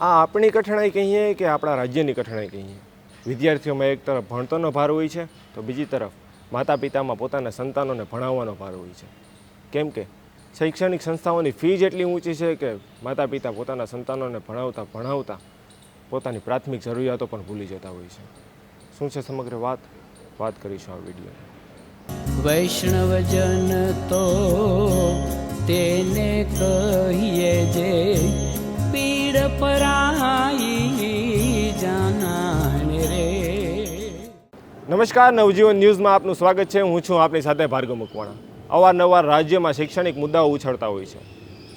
આ આપણી કઠણાઈ કહીએ કે આપણા રાજ્યની કઠણાઈ કહીએ? વિદ્યાર્થીઓમાં એક તરફ ભણતરનો ભાર હોય છે, તો બીજી તરફ માતા પિતામાં પોતાના સંતાનોને ભણાવવાનો ભાર હોય છે. કેમ કે શૈક્ષણિક સંસ્થાઓની ફી જેટલી ઊંચી છે કે માતા પિતા પોતાના સંતાનોને ભણાવતા ભણાવતા પોતાની પ્રાથમિક જરૂરિયાતો પણ ભૂલી જતા હોય છે. શું છે સમગ્ર વાત? વાત કરીશું આ વીડિયો વૈષ્ણવજન તો તેને કહીએ જે પીડ પરાઈ નમસ્કાર, નવજીવન ન્યૂઝમાં આપનું સ્વાગત છે. હું છું આપની સાથે ભાર્ગવ મકવાણા. અવારનવાર રાજ્યમાં શૈક્ષણિક મુદ્દાઓ ઉછળતા હોય છે.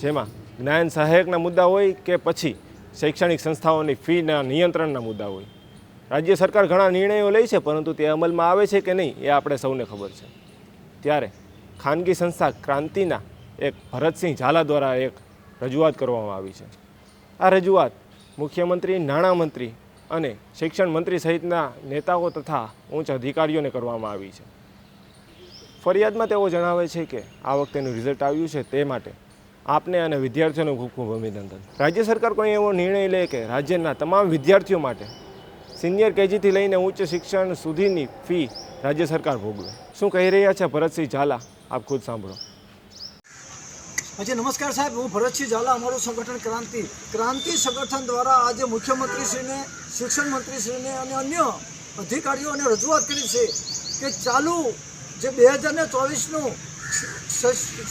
જેમાં જ્ઞાન સહાયકના મુદ્દા હોય કે પછી શૈક્ષણિક સંસ્થાઓની ફીના નિયંત્રણના મુદ્દા હોય. રાજ્ય સરકાર ઘણા નિર્ણયો લે છે, પરંતુ તે અમલમાં આવે છે કે નહીં એ આપણે સૌને ખબર છે. ત્યારે ખાનગી સંસ્થા ક્રાંતિના એક ભરતસિંહ ઝાલા દ્વારા એક રજૂઆત કરવામાં આવી છે. આ રજૂઆત મુખ્યમંત્રી, નાણામંત્રી અને શિક્ષણ મંત્રી સહિતના નેતાઓ તથા ઉચ્ચ અધિકારીઓને કરવામાં આવી છે. ફરિયાદમાં તેઓ જણાવે છે કે આ વખતેનું રિઝલ્ટ આવ્યું છે તે માટે આપને અને વિદ્યાર્થીઓને ખૂબ ખૂબ અભિનંદન. રાજ્ય સરકાર કોઈ એવો નિર્ણય લે કે રાજ્યના તમામ વિદ્યાર્થીઓ માટે સિનિયર કેજીથી લઈને ઉચ્ચ શિક્ષણ સુધીની ફી રાજ્ય સરકાર ભોગવે. શું કહી રહ્યા છે ભરતસિંહ ઝાલા? આપ ખુદ સાંભળો. હાજી નમસ્કાર સાહેબ, હું ભરતસિંહ ઝાલા, અમારું સંગઠન ક્રાંતિ. ક્રાંતિ સંગઠન દ્વારા આજે મુખ્યમંત્રીશ્રીને, શિક્ષણ મંત્રીશ્રીને અને અન્ય અધિકારીઓને રજૂઆત કરી છે કે ચાલુ જે બે હજાર ને ચોવીસનું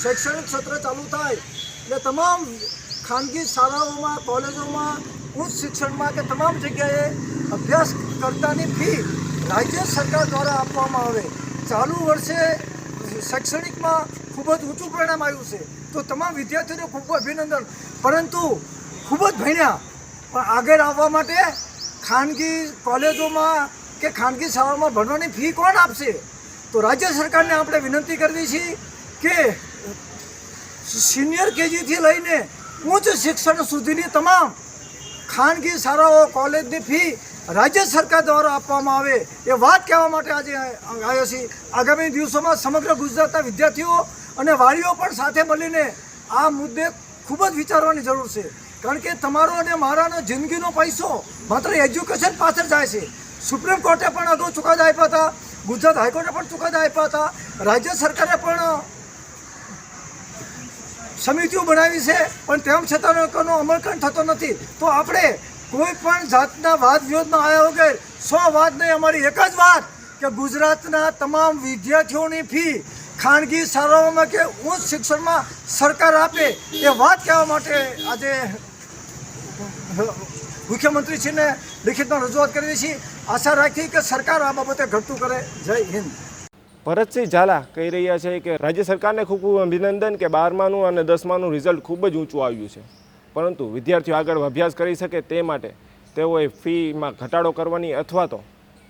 શૈક્ષણિક સત્ર ચાલુ થાય, એટલે તમામ ખાનગી શાળાઓમાં, કોલેજોમાં, ઉચ્ચ શિક્ષણમાં કે તમામ જગ્યાએ અભ્યાસ કરતાની ફી રાજ્ય સરકાર દ્વારા આપવામાં આવે. ચાલુ વર્ષે શૈક્ષણિકમાં ખૂબ જ ઊંચું પરિણામ આવ્યું છે. તો તમામ વિદ્યાર્થીઓને ખૂબ અભિનંદન. પરંતુ ખૂબ જ ભણ્યા. પણ આગળ આવવા માટે ખાનગી કોલેજોમાં કે ખાનગી શાળાઓમાં ભણવાની ફી કોણ આપશે? તો રાજ્ય સરકારને આપણે વિનંતી કરવી છીએ કે સિનિયર કેજીથી લઈને ઉચ્ચ શિક્ષણ સુધીની તમામ ખાનગી શાળાઓ, કોલેજની ફી રાજ્ય સરકાર દ્વારા આપવામાં આવે એ વાત કહેવા માટે આજે આવ્યા છીએ આગામી દિવસોમાં સમગ્ર ગુજરાતના વિદ્યાર્થીઓ અને વાલીઓ પણ સાથે મળીને આ મુદ્દે ખૂબ જ વિચારવાની જરૂર છે. કારણ કે તમારો અને મારાનો જિંદગીનો પૈસો માત્ર એજ્યુકેશન પાછળ જાય છે. સુપ્રીમ કોર્ટે પણ અગાઉ ચુકાદા આપ્યા હતા, ગુજરાત હાઈકોર્ટે પણ ચુકાદા આપ્યા હતા, રાજ્ય સરકારે પણ સમિતિઓ બનાવી છે, પણ તેમ છતાં કોનો અમલ કંઈ થતો નથી. તો આપણે કોઈ પણ જાતના વાદ વિરોધમાં આવ્યા વગર સો વાત નહીં, અમારી એક જ વાત કે ગુજરાતના તમામ વિદ્યાર્થીઓની ફી ખાનગી શાળાઓમાં કે ઉચ્ચ શિક્ષણમાં સરકાર આપે એ વાત કહેવા માટે આજે મુખ્યમંત્રીશ્રીને લિખિતમાં રજૂઆત કરીએ છીએ. આશા રાખી કે સરકાર આ બાબતે ઘટતું કરે. જય હિન્દ. ભરતસિંહ ઝાલા કહી રહ્યા છે કે રાજ્ય સરકારને ખૂબ ખૂબ અભિનંદન કે બારમાનું અને દસમાનું રિઝલ્ટ ખૂબ જ ઊંચું આવ્યું છે. પરંતુ વિદ્યાર્થીઓ આગળ અભ્યાસ કરી શકે તે માટે તેઓએ ફીમાં ઘટાડો કરવાની અથવા તો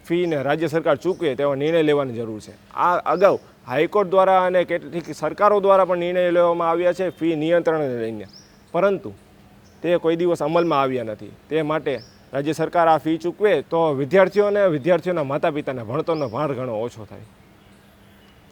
ફીને રાજ્ય સરકાર ચૂકવે તેવો નિર્ણય લેવાની જરૂર છે. આ અગાઉ હાઈકોર્ટ દ્વારા અને કેટલીક સરકારો દ્વારા પણ નિર્ણય લેવામાં આવ્યા છે ફી નિયંત્રણને લઈને. પરંતુ તે કોઈ દિવસ અમલમાં આવ્યા નથી. તે માટે રાજ્ય સરકાર આ ફી ચૂકવે તો વિદ્યાર્થીઓને વિદ્યાર્થીઓના માતા પિતાને ભણતરનો ભાર ઘણો ઓછો થાય.